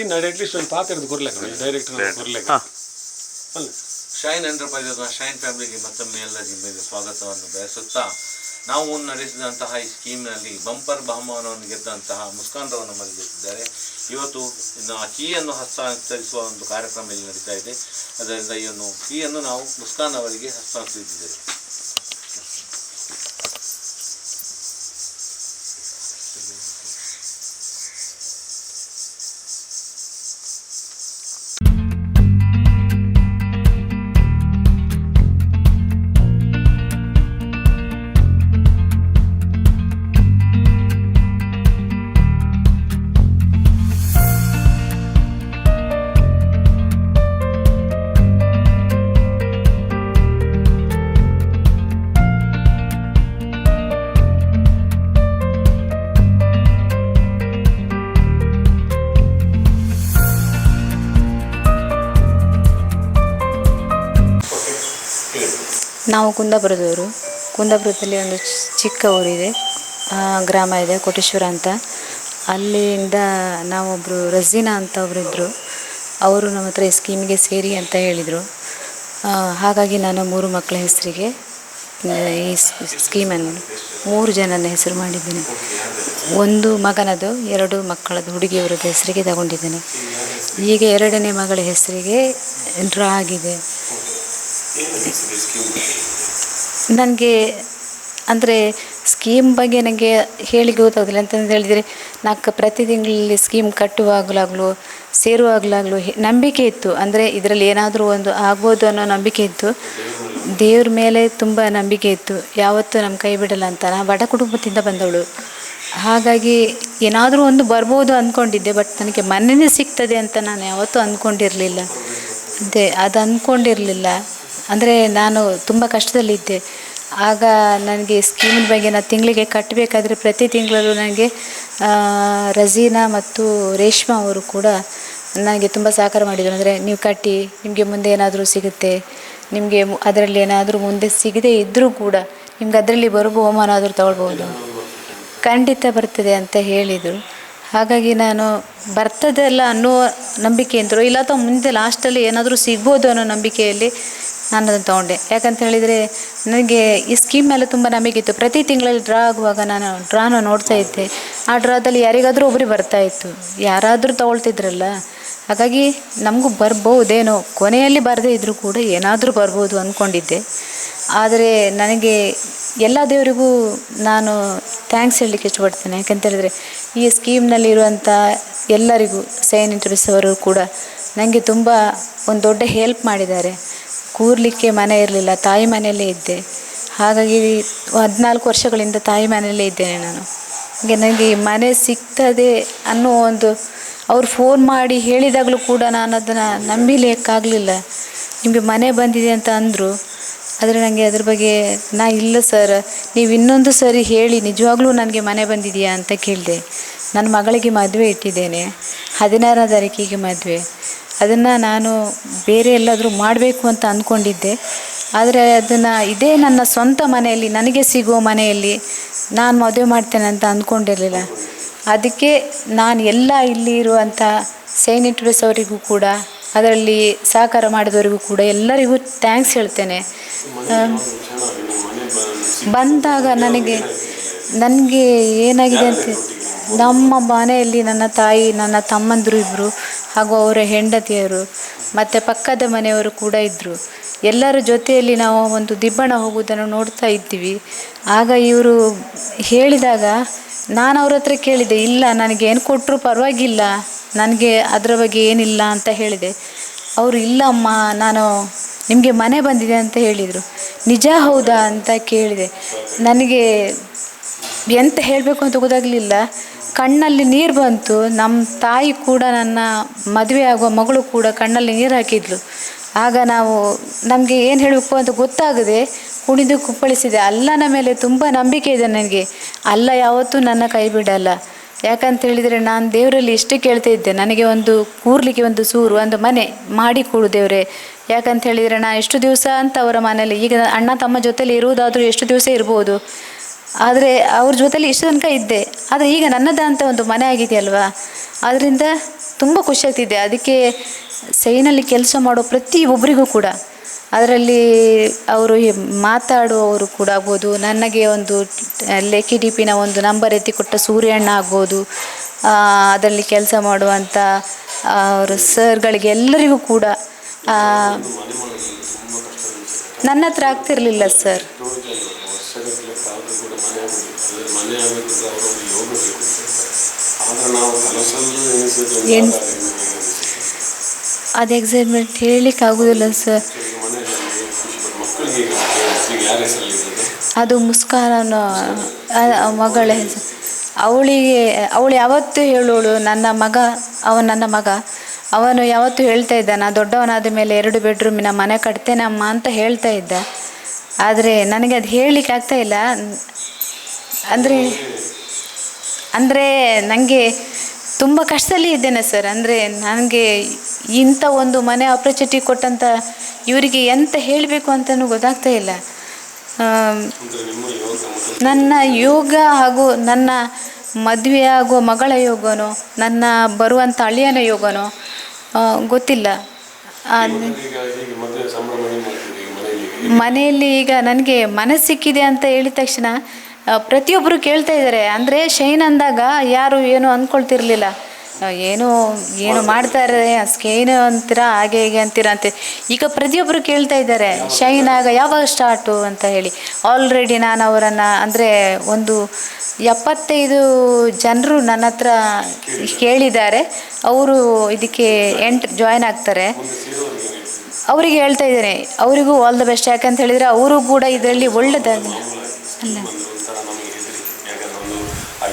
ಇಜ್ಜಿನ at least ಒಂದು ಪಾತ್ರದ ಕೊರ್ಲೆಕ್ಕ direct ಕೊರ್ಲೆಕ್ಕ ಹಾಂ. ಅಲ್ಲ. ಶೈನ್ ಎಂಟರ್ಪ್ರೈಸಸ್ನ ಶೈನ್ ಫ್ಯಾಮಿಲಿಗೆ ಮತ್ತೊಮ್ಮೆ ಎಲ್ಲ ನಿಮಗೆ ಸ್ವಾಗತವನ್ನು ಬಯಸುತ್ತಾ ನಾವು ನಡೆಸಿದಂತಹ ಈ ಸ್ಕೀಮ್ನಲ್ಲಿ ಬಂಪರ್ ಬಹುಮಾನವನ್ನು ಗೆದ್ದಂತಹ ಮುಸ್ಕಾನ್ ರಾವ್ ನಮ್ಮಲ್ಲಿ ಗೆದ್ದಿದ್ದಾರೆ. ಇವತ್ತು ಇನ್ನು ಆ ಕೀಯನ್ನು ಹಸ್ತಾಂತರಿಸುವ ಒಂದು ಕಾರ್ಯಕ್ರಮ ಇಲ್ಲಿ ನಡೀತಾ ಇದೆ. ಅದರಿಂದ ಇವನು ಒಂದು ಕೀಯನ್ನು ನಾವು ಮುಸ್ಕಾನ್ ಅವರಿಗೆ ಹಸ್ತಾಂತರಿಸಿದ್ದೇವೆ. ನಾವು ಕುಂದಾಪುರದವರು. ಕುಂದಾಪುರದಲ್ಲಿ ಒಂದು ಚಿಕ್ಕ ಊರಿದೆ. ಗ್ರಾಮ ಇದೆ, ಕೋಟೇಶ್ವರ ಅಂತ. ಅಲ್ಲಿಂದ ನಾವೊಬ್ಬರು ರಜೀನಾ ಅಂತ ಒಬ್ಬರಿದ್ದರು ಅವರು ನಮ್ಮ ಹತ್ರ ಈ ಸ್ಕೀಮಿಗೆ ಸೇರಿ ಅಂತ ಹೇಳಿದರು. ಹಾಗಾಗಿ ನಾನು ಮೂರು ಮಕ್ಕಳ ಹೆಸರಿಗೆ ಈ ಸ್ಕೀಮನ್ನು ಮೂರು ಜನನ ಹೆಸರು ಮಾಡಿದ್ದೇನೆ. ಒಂದು ಮಗನದು, ಎರಡು ಮಕ್ಕಳದು ಹುಡುಗಿಯವರದ್ದು ಹೆಸರಿಗೆ ತಗೊಂಡಿದ್ದೇನೆ. ಈಗ ಎರಡನೇ ಮಗಳ ಹೆಸರಿಗೆ ಡ್ರಾ ಆಗಿದೆ. ನನಗೆ ಅಂದರೆ ಸ್ಕೀಮ್ ಬಗ್ಗೆ ನನಗೆ ಹೇಳಿ ಗೊತ್ತಾಗೋದಿಲ್ಲ. ಅಂತಂದು ಹೇಳಿದರೆ, ನಾಲ್ಕು ಪ್ರತಿ ತಿಂಗಳಲ್ಲಿ ಸ್ಕೀಮ್ ಕಟ್ಟುವಾಗಲಾಗಲೂ, ಸೇರುವಾಗಲಾಗಲೂ ನಂಬಿಕೆ ಇತ್ತು. ಅಂದರೆ ಇದರಲ್ಲಿ ಏನಾದರೂ ಒಂದು ಆಗ್ಬೋದು ಅನ್ನೋ ನಂಬಿಕೆ ಇತ್ತು. ದೇವ್ರ ಮೇಲೆ ತುಂಬ ನಂಬಿಕೆ ಇತ್ತು. ಯಾವತ್ತೂ ನಮ್ಮ ಕೈ ಬಿಡಲ್ಲ ಅಂತ. ನಾ ಬಡ ಕುಟುಂಬದಿಂದ ಬಂದವಳು. ಹಾಗಾಗಿ ಏನಾದರೂ ಒಂದು ಬರ್ಬೋದು ಅಂದ್ಕೊಂಡಿದ್ದೆ ಬಟ್ ನನಗೆ ಮನೆಯೇ ಸಿಗ್ತದೆ ಅಂತ ನಾನು ಯಾವತ್ತೂ ಅಂದ್ಕೊಂಡಿರಲಿಲ್ಲ ಅದೇ, ಅದು ಅಂದ್ಕೊಂಡಿರಲಿಲ್ಲ ಅಂದರೆ ನಾನು ತುಂಬ ಕಷ್ಟದಲ್ಲಿದ್ದೆ ಆಗ ನನಗೆ ಸ್ಕೀಮಿನ ಬಗ್ಗೆ ನಾನು ತಿಂಗಳಿಗೆ ಕಟ್ಟಬೇಕಾದ್ರೆ ಪ್ರತಿ ತಿಂಗಳಲ್ಲೂ ನನಗೆ ರಜೀನಾ ಮತ್ತು ರೇಷ್ಮಾ ಅವರು ಕೂಡ ನನಗೆ ತುಂಬ ಸಹಕಾರ ಮಾಡಿದರು. ಅಂದರೆ ನೀವು ಕಟ್ಟಿ, ನಿಮಗೆ ಮುಂದೆ ಏನಾದರೂ ಸಿಗುತ್ತೆ, ನಿಮಗೆ ಅದರಲ್ಲಿ ಏನಾದರೂ ಮುಂದೆ ಸಿಗದೇ ಇದ್ದರೂ ಕೂಡ ನಿಮ್ಗೆ ಅದರಲ್ಲಿ ಬರುವ ಹೋಮಾನ ಆದರೂ ತಗೊಳ್ಬೋದು ಖಂಡಿತ ಬರ್ತದೆ ಅಂತ ಹೇಳಿದರು. ಹಾಗಾಗಿ ನಾನು ಬರ್ತದಲ್ಲ ಅನ್ನೋ ನಂಬಿಕೆ ಅಂತರು ಇಲ್ಲ ಅಥವಾ ಮುಂದೆ ಲಾಸ್ಟಲ್ಲಿ ಏನಾದರೂ ಸಿಗ್ಬೋದು ಅನ್ನೋ ನಂಬಿಕೆಯಲ್ಲಿ ನಾನು ಅದನ್ನು ತೊಗೊಂಡೆ. ಯಾಕಂತ ಹೇಳಿದರೆ ನನಗೆ ಈ ಸ್ಕೀಮ್ ಮೇಲೆ ತುಂಬ ನಂಬಿಕೆ ಇತ್ತು ಪ್ರತಿ ತಿಂಗಳಲ್ಲಿ ಡ್ರಾ ಆಗುವಾಗ ನಾನು ಡ್ರಾನ ನೋಡ್ತಾ ಇದ್ದೆ. ಆ ಡ್ರಾದಲ್ಲಿ ಯಾರಿಗಾದರೂ ಒಬ್ಬರಿಗೆ ಬರ್ತಾ ಇತ್ತು. ಯಾರಾದರೂ ತೊಗೊಳ್ತಿದ್ರಲ್ಲ. ಹಾಗಾಗಿ ನಮಗೂ ಬರ್ಬೋದೇನೋ ಕೊನೆಯಲ್ಲಿ ಬರದೇ ಇದ್ದರೂ ಕೂಡ ಏನಾದರೂ ಬರ್ಬೋದು ಅಂದ್ಕೊಂಡಿದ್ದೆ ಆದರೆ ನನಗೆ ಎಲ್ಲ ದೇವರಿಗೂ ನಾನು ಥ್ಯಾಂಕ್ಸ್ ಹೇಳಲಿಕ್ಕೆ ಇಷ್ಟಪಡ್ತೇನೆ. ಯಾಕಂತ ಹೇಳಿದರೆ ಈ ಸ್ಕೀಮ್ನಲ್ಲಿರುವಂಥ ಎಲ್ಲರಿಗೂ, ಸೈನ್ ಇಂಟರ್ವ್ಯೂಸ್ ಅವರು ಕೂಡ ನನಗೆ ತುಂಬ ಒಂದು ದೊಡ್ಡ ಹೆಲ್ಪ್ ಮಾಡಿದ್ದಾರೆ. ಕೂರಲಿಕ್ಕೆ ಮನೆ ಇರಲಿಲ್ಲ, ತಾಯಿ ಮನೆಯಲ್ಲೇ ಇದ್ದೆ. ಹಾಗಾಗಿ ಹದಿನಾಲ್ಕು ವರ್ಷಗಳಿಂದ ತಾಯಿ ಮನೆಯಲ್ಲೇ ಇದ್ದೇನೆ ನಾನು. ಹಾಗೆ ನನಗೆ ಮನೆ ಸಿಗ್ತದೆ ಅನ್ನೋ ಒಂದು, ಅವರು ಫೋನ್ ಮಾಡಿ ಹೇಳಿದಾಗಲೂ ಕೂಡ ನಾನು ಅದನ್ನು ನಂಬಿಲಿಕ್ಕಾಗಲಿಲ್ಲ. ನಿಮಗೆ ಮನೆ ಬಂದಿದೆ ಅಂತ ಅಂದರು. ಆದರೆ ನನಗೆ ಅದ್ರ ಬಗ್ಗೆ ನಾ ಇಲ್ಲ ಸರ್, ನೀವು ಇನ್ನೊಂದು ಸರಿ ಹೇಳಿ, ನಿಜವಾಗ್ಲೂ ನನಗೆ ಮನೆ ಬಂದಿದೆಯಾ ಅಂತ ಕೇಳಿದೆ. ನನ್ನ ಮಗಳಿಗೆ ಮದುವೆ ಇಟ್ಟಿದ್ದೇನೆ. ಹದಿನಾರನೇ ತಾರೀಕಿಗೆ ಮದುವೆ. ಅದನ್ನು ನಾನು ಬೇರೆ ಎಲ್ಲಾದರೂ ಮಾಡಬೇಕು ಅಂತ ಅಂದ್ಕೊಂಡಿದ್ದೆ ಆದರೆ ಅದನ್ನು ಇದೇ ನನ್ನ ಸ್ವಂತ ಮನೆಯಲ್ಲಿ, ನನಗೆ ಸಿಗುವ ಮನೆಯಲ್ಲಿ ನಾನು ಮದುವೆ ಮಾಡ್ತೇನೆ ಅಂತ ಅಂದ್ಕೊಂಡಿರಲಿಲ್ಲ ಅದಕ್ಕೆ ನಾನು ಎಲ್ಲ ಇಲ್ಲಿ ಇರುವಂಥ ಸೈನಿಟ್ ಅವರಿಗೂ ಕೂಡ, ಅದರಲ್ಲಿ ಸಹಕಾರ ಮಾಡಿದವರಿಗೂ ಕೂಡ ಎಲ್ಲರಿಗೂ ಥ್ಯಾಂಕ್ಸ್ ಹೇಳ್ತೇನೆ. ಬಂದಾಗ ನನಗೆ ನನಗೆ ಏನಾಗಿದೆ ಅಂತ ನಮ್ಮ ಮನೆಯಲ್ಲಿ ನನ್ನ ತಾಯಿ, ನನ್ನ ತಮ್ಮಂದಿರು ಇಬ್ಬರು ಹಾಗೂ ಅವರ ಹೆಂಡತಿಯರು, ಮತ್ತು ಪಕ್ಕದ ಮನೆಯವರು ಕೂಡ ಇದ್ದರು ಎಲ್ಲರ ಜೊತೆಯಲ್ಲಿ ನಾವು ಒಂದು ದಿಬ್ಬಣ ಹೋಗುವುದನ್ನು ನೋಡ್ತಾ ಇದ್ದೀವಿ. ಆಗ ಇವರು ಹೇಳಿದಾಗ, ನಾನು ಅವ್ರ ಹತ್ರ ಕೇಳಿದೆ, ಇಲ್ಲ, ನನಗೆ ಏನು ಕೊಟ್ಟರು ಪರವಾಗಿಲ್ಲ, ನನಗೆ ಅದರ ಬಗ್ಗೆ ಏನಿಲ್ಲ ಅಂತ ಹೇಳಿದೆ. ಅವರು ಇಲ್ಲಮ್ಮ ನಾನು ನಿಮಗೆ ಮನೆ ಬಂದಿದೆ ಅಂತ ಹೇಳಿದರು. ನಿಜ, ಹೌದಾ? ಅಂತ ಕೇಳಿದೆ. ನನಗೆ ಎಂತ ಹೇಳಬೇಕು ಅಂತ ಗೊತ್ತಾಗಲಿಲ್ಲ. ಕಣ್ಣಲ್ಲಿ ನೀರು ಬಂತು ನಮ್ಮ ತಾಯಿ ಕೂಡ ನನ್ನ ಮದುವೆ ಆಗುವ ಮಗಳು ಕೂಡ ಕಣ್ಣಲ್ಲಿ ನೀರು ಹಾಕಿದ್ಲು. ಆಗ ನಾವು ನಮಗೆ ಏನು ಹೇಳಬೇಕು ಅಂತ ಗೊತ್ತಾಗದೆ ಕುಣಿದು ಕುಪ್ಪಳಿಸಿದೆ. ಅಲ್ಲನ ಮೇಲೆ ತುಂಬ ನಂಬಿಕೆ ಇದೆ ನನಗೆ. ಅಲ್ಲ ಯಾವತ್ತೂ ನನ್ನ ಕೈ ಬಿಡಲ್ಲ. ಯಾಕಂತ ಹೇಳಿದರೆ ನಾನು ದೇವರಲ್ಲಿ ಇಷ್ಟು ಕೇಳ್ತಾ ಇದ್ದೆ. ನನಗೆ ಒಂದು ಕೂರ್ಲಿಕ್ಕೆ ಒಂದು ಸೂರು, ಒಂದು ಮನೆ ಮಾಡಿ ಕೂಡು ದೇವರೇ. ಯಾಕಂತ ಹೇಳಿದರೆ ನಾನು ಎಷ್ಟು ದಿವಸ ಅಂತ ಅವರ ಮನೆಯಲ್ಲಿ ಈಗ ಅಣ್ಣ ತಮ್ಮ ಜೊತೆಲಿ ಇರುವುದಾದರೂ ಎಷ್ಟು ದಿವಸ ಇರ್ಬೋದು. ಆದರೆ ಅವ್ರ ಜೊತೆಲಿ ಇಷ್ಟು ತನಕ ಇದ್ದೆ. ಆದರೆ ಈಗ ನನ್ನದಂತ ಒಂದು ಮನೆ ಆಗಿದೆಯಲ್ವಾ? ಅದರಿಂದ ತುಂಬ ಖುಷಿ ಆಗ್ತಿದೆ. ಅದಕ್ಕೆ ಸೈನಲ್ಲಿ ಕೆಲಸ ಮಾಡೋ ಪ್ರತಿಯೊಬ್ಬರಿಗೂ ಕೂಡ. ಅದರಲ್ಲಿ ಅವರು ಮಾತಾಡುವವರು ಕೂಡ ಆಗ್ಬೋದು. ನನಗೆ ಒಂದು ಲೆಕ್ಕಿ ಡಿ ಪಿನ ಒಂದು ನಂಬರ್ ಎತ್ತಿಕೊಟ್ಟ ಸೂರ್ಯಣ್ಣ ಆಗ್ಬೋದು. ಅದರಲ್ಲಿ ಕೆಲಸ ಮಾಡುವಂಥ ಅವರು ಸರ್ಗಳಿಗೆ ಎಲ್ಲರಿಗೂ ಕೂಡ ನನ್ನ ಹತ್ರ ಆಗ್ತಿರಲಿಲ್ಲ ಸರ್. ಮನೆ. ಅದು ಎಕ್ಸೈಟ್ಮೆಂಟ್ ಹೇಳಲಿಕ್ಕೆ ಆಗೋದಿಲ್ಲ ಸರ್ ಅದು ಮುಸ್ಕಾನ ಮಗಳ ಹೆಸರು ಅವಳಿಗೆ, ಅವಳು ಯಾವತ್ತೂ ಹೇಳೋಳು, ನನ್ನ ಮಗ, ಅವನು ನನ್ನ ಮಗ. ಅವನು ಯಾವತ್ತೂ ಹೇಳ್ತಾ ಇದ್ದ, ನಾ ದೊಡ್ಡವನಾದ ಮೇಲೆ ಎರಡು ಬೆಡ್ರೂಮಿನ ಮನೆ ಕಟ್ತೇನಮ್ಮ ಅಂತ ಹೇಳ್ತಾ ಇದ್ದ. ಆದರೆ ನನಗೆ ಅದು ಹೇಳಲಿಕ್ಕೆ ಆಗ್ತಾ ಇಲ್ಲ. ಅಂದರೆ ಅಂದರೆ ನನಗೆ ತುಂಬ ಕಷ್ಟದಲ್ಲಿ ಇದ್ದೇನೆ ಸರ್. ಅಂದರೆ ನನಗೆ ಇಂಥ ಒಂದು ಮನೆ ಆಪರ್ಚುನಿಟಿ ಕೊಟ್ಟಂಥ ಇವರಿಗೆ ಎಂತ ಹೇಳಬೇಕು ಅಂತಲೂ ಗೊತ್ತಾಗ್ತಾ ಇಲ್ಲ. ನನ್ನ ಯೋಗ ಹಾಗೂ ನನ್ನ ಮದುವೆ ಆಗುವ ಮಗಳ ಯೋಗನೋ, ನನ್ನ ಬರುವಂಥ ಅಳಿಯನ ಯೋಗನೋ ಗೊತ್ತಿಲ್ಲ. ಮನೆಯಲ್ಲಿ ಈಗ ನನಗೆ ಮನಸ್ಸಿಕ್ಕಿದೆ ಅಂತ ಹೇಳಿದ ತಕ್ಷಣ ಪ್ರತಿಯೊಬ್ಬರು ಕೇಳ್ತಾ ಇದ್ದಾರೆ ಅಂದರೆ ಶೈನ್ ಅಂದಾಗ ಯಾರು ಏನು ಅಂದ್ಕೊಳ್ತಿರ್ಲಿಲ್ಲ ಏನು ಏನು ಮಾಡ್ತಾರೆ ಏನು ಅಂತೀರಾ, ಹಾಗೆ ಹೀಗೆ ಅಂತೀರಾ ಅಂತ. ಈಗ ಪ್ರತಿಯೊಬ್ಬರು ಕೇಳ್ತಾ ಇದ್ದಾರೆ ಶೈನ್ ಆಗ ಯಾವಾಗ ಸ್ಟಾರ್ಟು ಅಂತ ಹೇಳಿ. ಆಲ್ರೆಡಿ ನಾನು ಅವರನ್ನು, ಅಂದರೆ ಒಂದು ಎಪ್ಪತ್ತೈದು ಜನರು ನನ್ನ ಹತ್ರ ಕೇಳಿದ್ದಾರೆ. ಅವರು ಇದಕ್ಕೆ ಎಂಟ್ ಜಾಯ್ನ್ ಆಗ್ತಾರೆ. ಅವರಿಗೆ ಹೇಳ್ತಾ ಇದ್ದೇನೆ ಅವರಿಗೂ ಆಲ್ ದ ಬೆಸ್ಟ್ ಯಾಕಂತ ಹೇಳಿದರೆ, ಅವರು ಕೂಡ ಇದರಲ್ಲಿ ಒಳ್ಳೆದಾಗ ಅಲ್ಲ.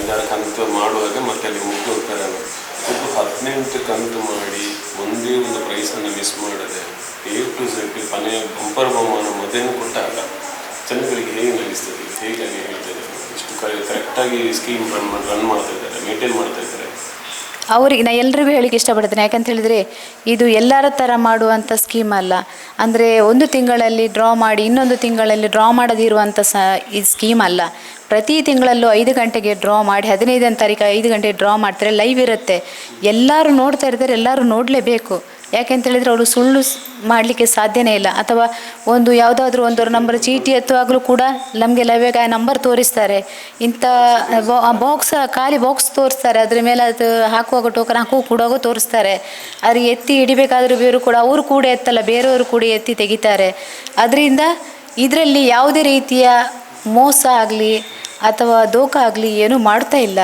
ಐದಾರು ಕಂತು ಮಾಡುವಾಗ ಮತ್ತೆ ಅಲ್ಲಿ ಮುಗ್ದು ಹೋಗ್ತಾರೆ. ಇದು ಹದಿನೆಂಟು ಕಂತು ಮಾಡಿ ಒಂದೇ ಒಂದು ಪ್ರೈಸನ್ನು ಮಿಸ್ ಮಾಡದೆ ಎ ಟು ಝೆಡ್ ಕೊನೆಯ ಬಂಪರ್ ಬಹುಮಾನ ಮೊದಲು ಕೊಟ್ಟಾಗ ಜನಗಳಿಗೆ ಹೇಗೆ ನಡೆಸ್ತದೆ ಹೇಗೆ ಅಲ್ಲಿ ಹೇಳ್ತಾರೆ ಇಷ್ಟು ಕರೆಕ್ಟಾಗಿ ಸ್ಕೀಮ್ ರನ್ ರನ್ ಮಾಡ್ತಾ ಇದ್ದಾರೆ ಮೇಂಟೈನ್ ಮಾಡ್ತಾ ಇದ್ದಾರೆ. ಅವರಿಗೆ ನಾನು ಎಲ್ಲರಿಗೂ ಹೇಳಿಕ್ಕೆ ಇಷ್ಟಪಡ್ತೇನೆ. ಯಾಕಂತ ಹೇಳಿದರೆ ಇದು ಎಲ್ಲರ ಥರ ಮಾಡುವಂಥ ಸ್ಕೀಮ್ ಅಲ್ಲ. ಅಂದರೆ ಒಂದು ತಿಂಗಳಲ್ಲಿ ಡ್ರಾ ಮಾಡಿ ಇನ್ನೊಂದು ತಿಂಗಳಲ್ಲಿ ಡ್ರಾ ಮಾಡದಿರುವಂಥ ಸ, ಈ ಸ್ಕೀಮ್ ಅಲ್ಲ. ಪ್ರತಿ ತಿಂಗಳಲ್ಲೂ ಐದು ಗಂಟೆಗೆ ಡ್ರಾ ಮಾಡಿ, ಹದಿನೈದನೇ ತಾರೀಕು ಐದು ಗಂಟೆಗೆ ಡ್ರಾ ಮಾಡ್ತಾರೆ ಲೈವ್ ಇರುತ್ತೆ. ಎಲ್ಲರೂ ನೋಡ್ತಾ ಇರ್ತಾರೆ, ಎಲ್ಲರೂ ನೋಡಲೇಬೇಕು. ಯಾಕೆಂತ ಹೇಳಿದರೆ ಅವರು ಸುಳ್ಳು ಮಾಡಲಿಕ್ಕೆ ಸಾಧ್ಯನೇ ಇಲ್ಲ. ಅಥವಾ ಒಂದು ಯಾವುದಾದ್ರೂ ಒಂದು ನಂಬರ್ ಚೀಟಿ ಎತ್ತುವಾಗಲೂ ಕೂಡ ನಮಗೆ ಲವ್ಯಾಗ ನಂಬರ್ ತೋರಿಸ್ತಾರೆ. ಇಂಥ ಬಾಕ್ಸ್ ಖಾಲಿ ಬಾಕ್ಸ್ ತೋರಿಸ್ತಾರೆ. ಅದ್ರ ಮೇಲೆ ಅದು ಹಾಕುವಾಗ ಟೋಕನ್ ಹಾಕುವ ಕೂಡ ತೋರಿಸ್ತಾರೆ. ಅದು ಎತ್ತಿ ಹಿಡಿಬೇಕಾದ್ರೂ ಬೇರು ಕೂಡ ಅವರು ಕೂಡ ಎತ್ತಲ್ಲ, ಬೇರೆಯವರು ಕೂಡ ಎತ್ತಿ ತೆಗಿತಾರೆ. ಅದರಿಂದ ಇದರಲ್ಲಿ ಯಾವುದೇ ರೀತಿಯ ಮೋಸ ಆಗಲಿ ಅಥವಾ ದೋಖ ಆಗಲಿ ಏನೂ ಮಾಡ್ತಾ ಇಲ್ಲ.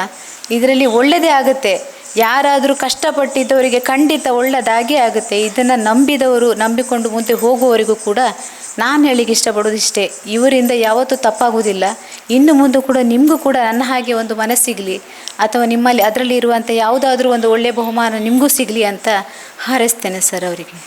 ಇದರಲ್ಲಿ ಒಳ್ಳೆಯದೇ ಆಗುತ್ತೆ. ಯಾರಾದರೂ ಕಷ್ಟಪಟ್ಟಿದ್ದವರಿಗೆ ಖಂಡಿತ ಒಳ್ಳೆಯದಾಗೇ ಆಗುತ್ತೆ. ಇದನ್ನು ನಂಬಿದವರು, ನಂಬಿಕೊಂಡು ಮುಂದೆ ಹೋಗುವವರಿಗೂ ಕೂಡ ನಾನು ಹೇಳಿಗೆ ಇಷ್ಟಪಡೋದು ಇಷ್ಟೇ. ಇವರಿಂದ ಯಾವತ್ತೂ ತಪ್ಪಾಗುವುದಿಲ್ಲ. ಇನ್ನು ಮುಂದೆ ಕೂಡ ನಿಮಗೂ ಕೂಡ ನನ್ನ ಹಾಗೆ ಒಂದು ಮನಸ್ಸಿಗಲಿ ಅಥವಾ ನಿಮ್ಮಲ್ಲಿ ಅದರಲ್ಲಿ ಇರುವಂಥ ಯಾವುದಾದ್ರೂ ಒಂದು ಒಳ್ಳೆಯ ಬಹುಮಾನ ನಿಮಗೂ ಸಿಗಲಿ ಅಂತ ಹಾರೈಸ್ತೇನೆ ಸರ್ ಅವರಿಗೆ.